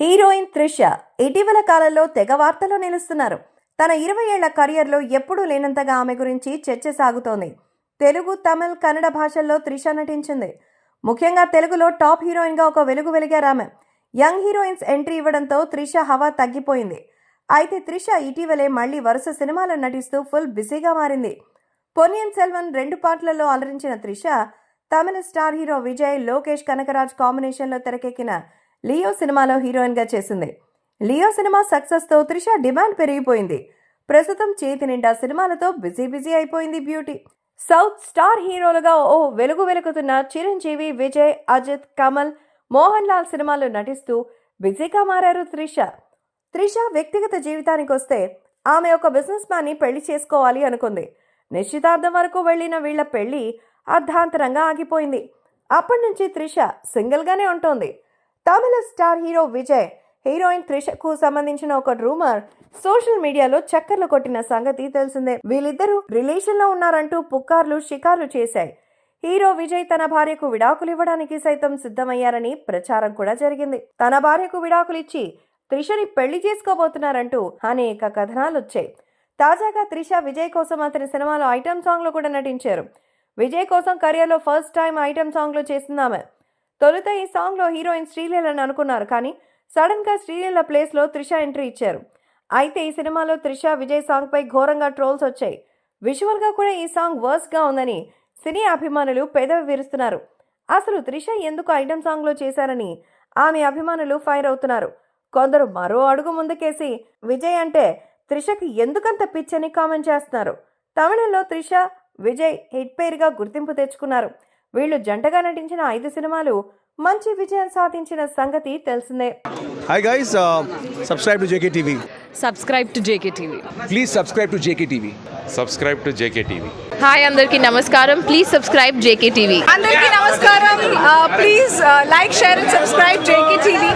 Heroine Trisha ఇటీవల కాలంలో తెగ వార్తల్లో నిలుస్తున్నారు. తన ఇరవై ఏళ్ళ కెరియర్లో ఎప్పుడూ లేనంతగా ఆమె గురించి చర్చ సాగుతోంది. తెలుగు తమిళ్ కన్నడ భాషల్లో త్రిష నటించింది. ముఖ్యంగా తెలుగులో టాప్ హీరోయిన్గా ఒక వెలుగు వెలిగారు ఆమె. యంగ్ హీరోయిన్స్ ఎంట్రీ ఇవ్వడంతో త్రిష హవా తగ్గిపోయింది. అయితే త్రిష ఇటీవలే మళ్ళీ వరుస సినిమాలు నటిస్తూ ఫుల్ బిజీగా మారింది. పొన్నియన్ సెల్వన్ రెండు పాటలలో అలరించిన త్రిష తమిళ స్టార్ హీరో విజయ్ లోకేష్ కనకరాజ్ కాంబినేషన్లో తెరకెక్కిన లియో సినిమాలో హీరోయిన్గా చేసింది. లియో సినిమా సక్సెస్తో త్రిష డిమాండ్ పెరిగిపోయింది. ప్రస్తుతం చేతి నిండా సినిమాలతో బిజీ బిజీ అయిపోయింది బ్యూటీ. సౌత్ స్టార్ హీరోలుగా ఓ వెలుగు వెలుగుతున్న చిరంజీవి విజయ్ అజిత్ కమల్ మోహన్ లాల్ సినిమాల్లో నటిస్తూ బిజీగా మారారు త్రిష. త్రిష వ్యక్తిగత జీవితానికి వస్తే ఆమె ఒక బిజినెస్ మ్యాన్ని పెళ్ళి చేసుకోవాలి అనుకుంది. నిశ్చితార్థం వరకు వెళ్ళిన వీళ్ళ పెళ్ళి అర్ధాంతరంగా ఆగిపోయింది. అప్పటి నుంచి త్రిష సింగిల్గానే ఉంటోంది. Tamil star hero Vijay heroine త్రిషకు సంబంధించిన ఒక రూమర్ సోషల్ మీడియాలో చక్కర్లు కొట్టిన సంగతి తెలిసిందే. వీళ్ళిద్దరూ రిలేషన్లో ఉన్నారంటూ పుకార్లు షికార్లు చేశాయి. హీరో విజయ్ తన భార్యకు విడాకులు ఇవ్వడానికి సైతం సిద్ధమయ్యారని ప్రచారం కూడా జరిగింది. తన భార్యకు విడాకులు ఇచ్చి త్రిషని పెళ్ళి చేసుకోబోతున్నారంటూ అనేక కథనాలు వచ్చాయి. తాజాగా త్రిష విజయ్ కోసం అతని సినిమాలో ఐటమ్ సాంగ్లో కూడా నటించారు. విజయ్ కోసం కెరియర్లో ఫస్ట్ టైం ఐటమ్ సాంగ్లో తొలుత ఈ సాంగ్లో హీరోయిన్ శ్రీలీలని అనుకున్నారు కానీ సడన్గా శ్రీలీల ప్లేస్లో త్రిష ఎంట్రీ ఇచ్చారు. అయితే ఈ సినిమాలో త్రిష విజయ్ సాంగ్పై ఘోరంగా ట్రోల్స్ వచ్చాయి. విజువల్గా కూడా ఈ సాంగ్ వర్స్గా ఉందని సినీ అభిమానులు పెదవి విరుస్తున్నారు. అసలు త్రిష ఎందుకు ఐటమ్ సాంగ్లో చేశారని ఆమె అభిమానులు ఫైర్ అవుతున్నారు. కొందరు మరో అడుగు ముందుకేసి విజయ్ అంటే త్రిషకి ఎందుకంత పిచ్చని కామెంట్ చేస్తున్నారు? తమిళంలో త్రిష విజయ్ హిట్ పేరుగా గుర్తింపు తెచ్చుకున్నారు. వీళ్ళు జంటగా నటించిన ఐదు సినిమాలు మంచి విజయం సాధించిన సంగతి తెలిసిందే. Hi guys, uh, subscribe to JKTV. Subscribe to JKTV Please subscribe to JKTV. Subscribe to JK TV hi అందరికీ నమస్కారం. ప్లీజ్ సబ్స్క్రైబ్ జేకేటీవీ అందరికీ నమస్కారం. Please like share and subscribe JK TV